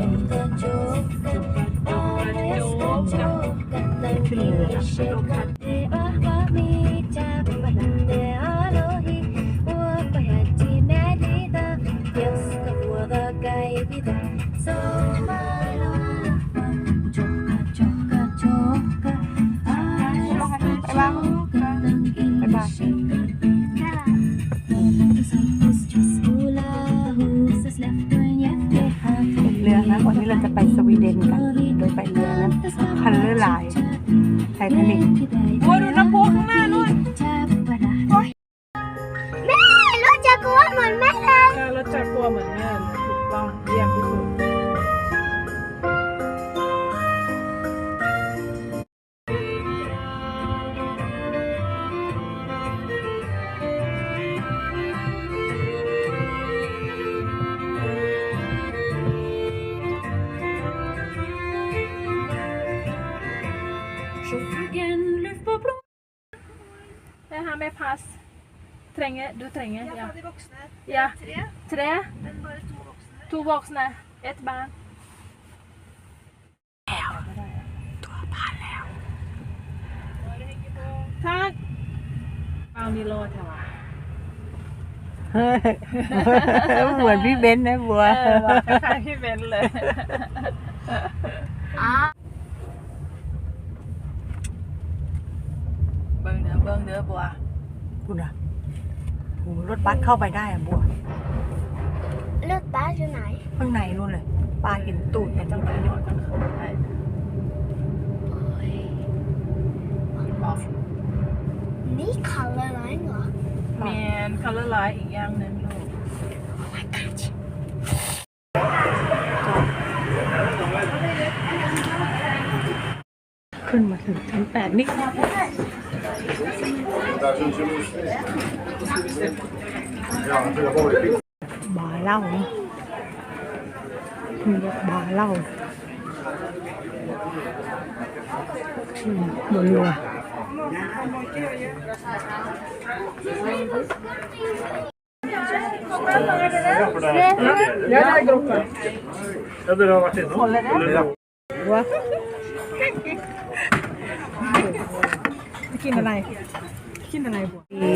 Чука, чука, чука, чука, чука, чука, чука, чука, чука, чука, med pass. Trenge, du trenger? Ja. de voksne. ja. Tre, Tre, men bare to voksne. to voksne, ett barn. ทักบางมีโลดค่ะวะเหมือนพี่เบนซ์นะบัว เออว่าคล้ายๆพี่เบนซ์เลย เบิ้งเด้อเบิ้งเด้อบัว คุณอะโอ้รถบัสเข้าไปได้อะบัวรถบัสอยู่ไหน ข้างในนู่นเลยปลาเห็นตูดกันจังเลยเนี่ยนี่คัลเลอร์ไลน์เหรอเมียนคัลเลอร์ไลท์อีกอย่างหนึ่งลูกขึ้นมาถึงชั้นแปดนี่ บาร์เหล้านี่มีบาร์เหล้าอืมบนเรือ Ja, dere har vært innom? Ja. ว่ากิ นอะไรกินอะไรบัวดี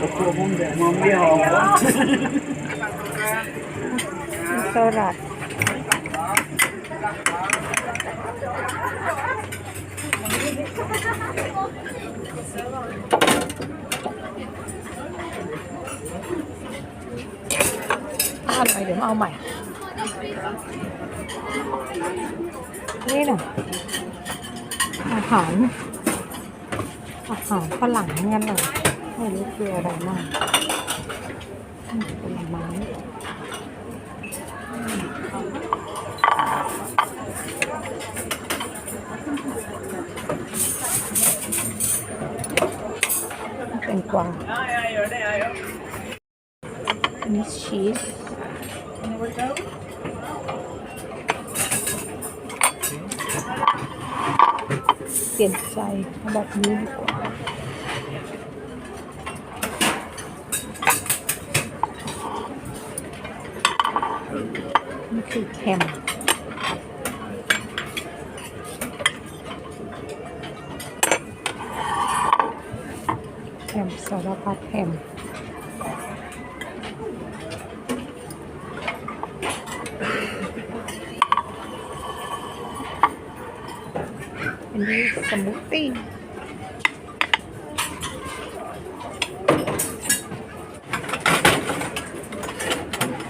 นี่นะเยอะไปหมดเลยนมอืมเหมือนเค้กสลัดอ่านไปเดี๋ยวมาเอาใหม่ นี่นะอาหารอาหารฝรั่งงั้นเลย ไม่รู้คืออะไรมากอืมผลไม้แตงกวาอันนี้ชีสเปลี่ยนใจแบบนี้ดีกว่านี่คือแฮม แฮมสารพัดแฮมอันนี้สมูทตี้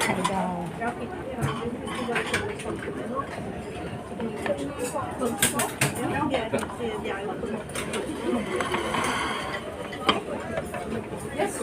ไข่ดาว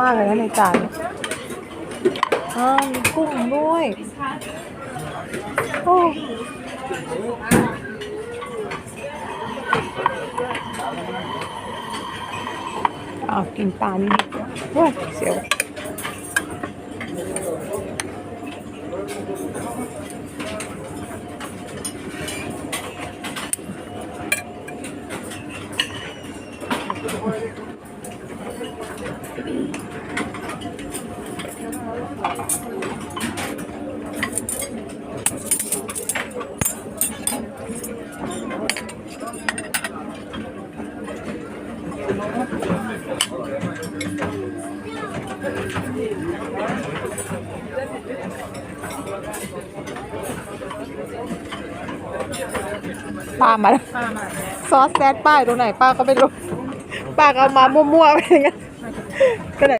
มากเลยนะในจานเนี่ยอ้าวมีกุ้งด้วยโอ้อ้าวกินปลานี่ดีกว่าเฮ้ยเสียว ป้ามาแล้วป้ามาซอสแซดป้าอยู่ตรงไหนป้าก็ไม่รู้ ป้าก็เอามามั่วๆไปอย่างเงี้ยก็เลย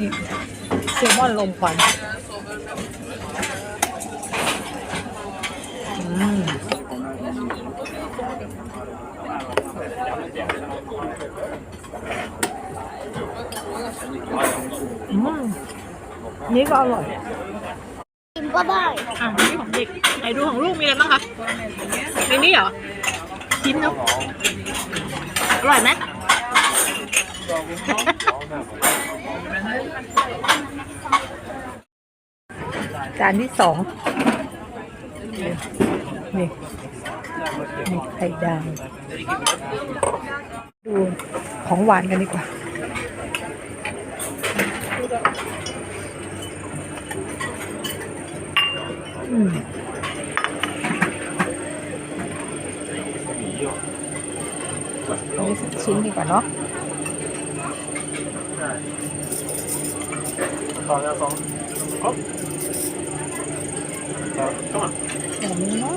นี่เซลมอนลมควัน อืมนี่ก็อร่อยกินก็ได้อะนี่ของเด็กไหนดูของลูกมีอะไรบ้างคะในนี้เหรอชิมเนาะอร่อยไหมจานที่สองนี่นี่ ไข่ดาวดูของหวานกันดีกว่าอืมอันนี้สักชิ้นดีกว่าเนาะ Ta en sån. Kom. Ja, kom on. แบบนี้เนาะ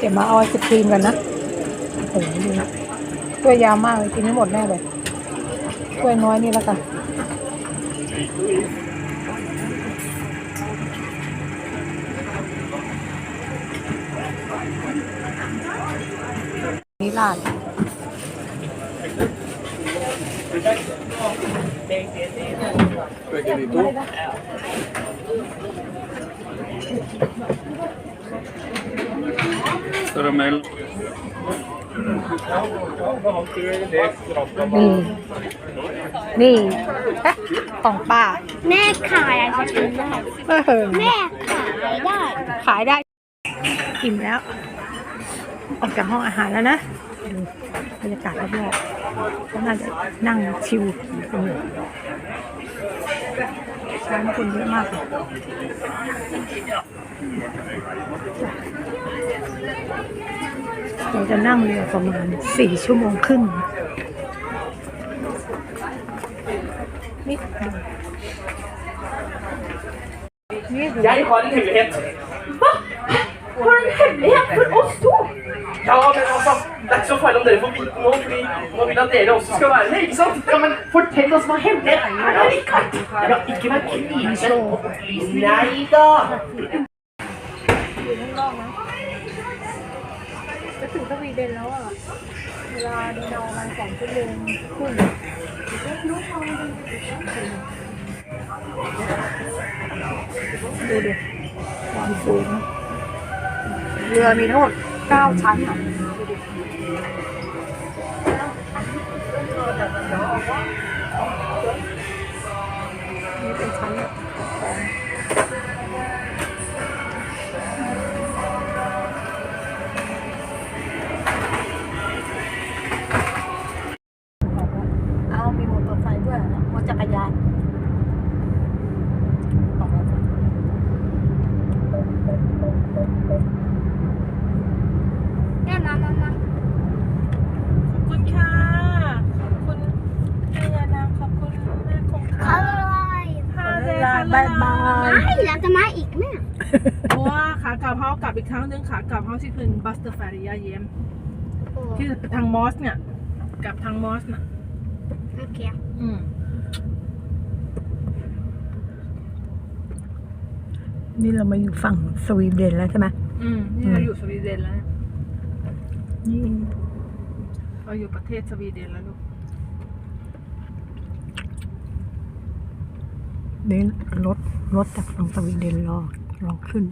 ยวมาเอาไอศครีมกันนะโอ้โหดูนะถ้วยยาวมากเลยกินไม่หมดแน่เลยถ้วยน้อยนี่แล้วกันนี่ลาด Karamell. นี่นี่ของป้าแม่ขายไอศครีมได้ เออแม่ขายได้ ขายได้อิ่มแล้ว ออกจากห้องอาหารแล้วนะดูบรรยากาศรอบๆก็น่าจะนั่งชิวกันอยู่ ร้านคนเยอะมากเลยเราจะนั่งเรือประมาณสี่ชั่วโมงครึ่งนี่ดูนี่ดู Jeg har en hemmelighet. Hva? Har du en hemmelighet for oss to? Ja, men altså, det er ikke så farlig om dere får vite noe, fordi nå vil jeg at dere også skal være med, ikke sant? Ja, men fortell oss hva hemmeligheten er da, Rikard. Ja, ikke vær kniven og opplysning. Nei da. จะถึงสวีเดนแล้วอะ เวลาเดินเอามาสองชั่วโมงครึ่งดูดิความสูงเรือมีทั้งหมดเก้าชั้นอะ ขอบคุณค่ะ ขอบคุณพยานาขอบคุณแม่คงอค่ะร่อยฮาเดลบายบาย ไม่แล้วจะมาอีกแม่เพราะว่าขากลับเขากลับอีกครั้งหนึงขากลับเขาที่คืนบัสเตอร์ฟาริยาเยมโอ้ที่ทางมอสเนี่ยกลับทางมอสน่ะ โอเคอืมนี่เรามาอยู่ฝั่งสวีเดนแล้วใช่ไหมอืมนี่เราอยู่สวีเดนแล้วเนี่ย นี่เราอยู่ประเทศสวีเดนแล้วลูกเบนรถรถจากฝั่งสวีเดนรอรอขึ้น